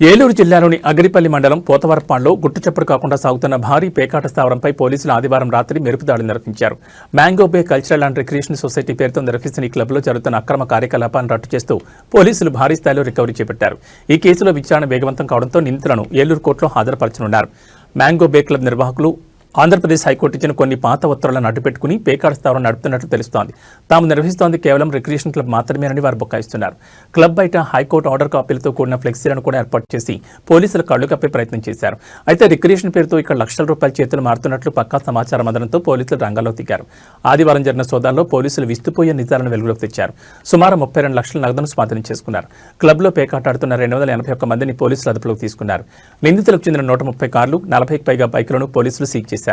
ఏలూరు జిల్లాలోని అగిరిపల్లి మండలం పోతవరపాడులో గుట్టుచప్పుడు కాకుండా సాగుతున్న భారీ పేకాట స్థావరంపై పోలీసులు ఆదివారం రాత్రి మెరుపుదాడులు నిర్వహించారు. Mango bay cultural and recreation society పేరుతో నిర్వహిస్తున్న ఈ క్లబ్లో జరుగుతున్న అక్రమ కార్యకలాపాలను రట్టు చేస్తూ పోలీసులు భారీ స్థాయిలో రికవరీ చేపట్టారు. ఈ కేసులో విచారణ వేగవంతం కావడంతో నిందితులను ఏలూరు కోర్టులో హాజరుపరచనున్నారు. మ్యాంగో బే క్లబ్ నిర్వాహకులు ఆంధ్రప్రదేశ్ హైకోర్టు ఇచ్చిన కొన్ని పాత ఉత్తర్వులను అడ్డుపెట్టుకుని పేకాడ స్థావరం నడుపుతున్నట్లు తెలుస్తోంది. తాము నిర్వహిస్తోంది కేవలం రిక్రియేషన్ క్లబ్ మాత్రమేనని వారు బొక్కాయిస్తున్నారు. క్లబ్ బయట హైకోర్టు ఆర్డర్ కాపీలతో కూడిన ఫ్లెక్సీలను కూడా ఏర్పాటు చేసి పోలీసులు కళ్ళు కప్పే ప్రయత్నం చేశారు. అయితే రిక్రియేషన్ పేరుతో ఇక్కడ లక్షల రూపాయల చేతులు మారుతున్నట్లు పక్కా సమాచారం అందడంతో పోలీసులు రంగంలో దిగారు. ఆదివారం జరిగిన సోదాల్లో పోలీసులు విస్తుపోయే నిజాలను వెలుగులోకి తెచ్చారు. సుమారు ముప్పై రెండు లక్షల నగదును స్వాధీనం చేసుకున్నారు. క్లబ్లో పేకాటాడుతున్న రెండు వందల ఎనభై ఒక్క మందిని పోలీసులు అదుపులోకి తీసుకున్నారు. నిందితులకు చెందిన నూట ముప్పై కార్లు నలభైకి పైగా బైకులను పోలీసులు సీజ్ చేశారు.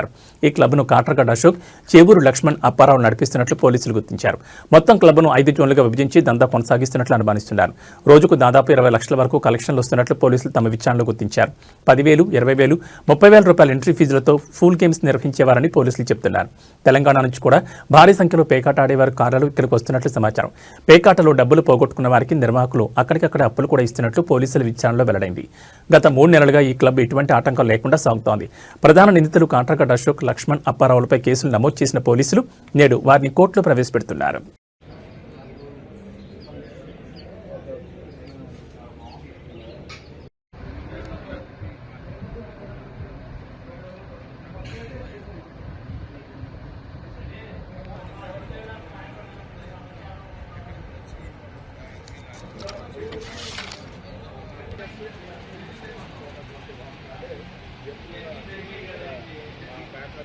ఈ క్లబ్ను కాట్రగడ్ అశోక్ చేవూరు లక్ష్మణ్ అప్పారావు నడిపిస్తున్నట్లు పోలీసులు గుర్తించారు. మొత్తం క్లబ్ను ఐదు జోన్లుగా విభజించి దందా కొనసాగిస్తున్నట్లు అనుమానిస్తున్నారు. రోజుకు దాదాపు ఇరవై లక్షల వరకు కలెక్షన్లు వస్తున్నట్లు పోలీసులు తమ విచారణలో గుర్తించారు. పదివేలు ఇరవై వేలు ముప్పై వేల రూపాయల ఎంట్రీ ఫీజులతో ఫుల్ గేమ్స్ నిర్వహించేవారని పోలీసులు చెబుతున్నారు తెలంగాణ నుంచి కూడా భారీ సంఖ్యలో పేకాట ఆడేవారు కార్లు ఇక్కడికి వస్తున్నట్లు సమాచారం. పేకాటలో డబ్బులు పోగొట్టుకున్న వారికి నిర్వాహకులు అక్కడికక్కడ అప్పులు కూడా ఇస్తున్నట్లు పోలీసుల విచారణలో వెల్లడైంది. గత మూడు నెలలుగా ఈ క్లబ్ ఎటువంటి ఆటంకం లేకుండా సాగుతోంది. ప్రధాన నిందితులు కాంట్రాక్టర్ అశోక్ లక్ష్మణ్ అప్పారావులపై కేసులు నమోదు చేసిన పోలీసులు నేడు వారిని కోర్టులో ప్రవేశపెడుతున్నారు. ఆహా, వాళ్ళు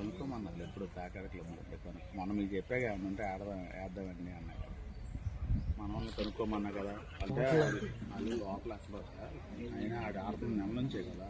కనుక్కోమన్నారు ఎప్పుడు ప్యాకెట్ క్లబ్ మొన్న మీకు చెప్పాక ఏమన్నా ఉంటే ఆడదాం వేద్దామండి అన్నారు. మన వాళ్ళు కనుక్కోమన్నా కదా. అంటే అది- లోపల అసలు అయినా ఆడ ఆడుతున్న నెల నుంచే కదా.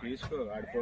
తీసుకో ఆడిపో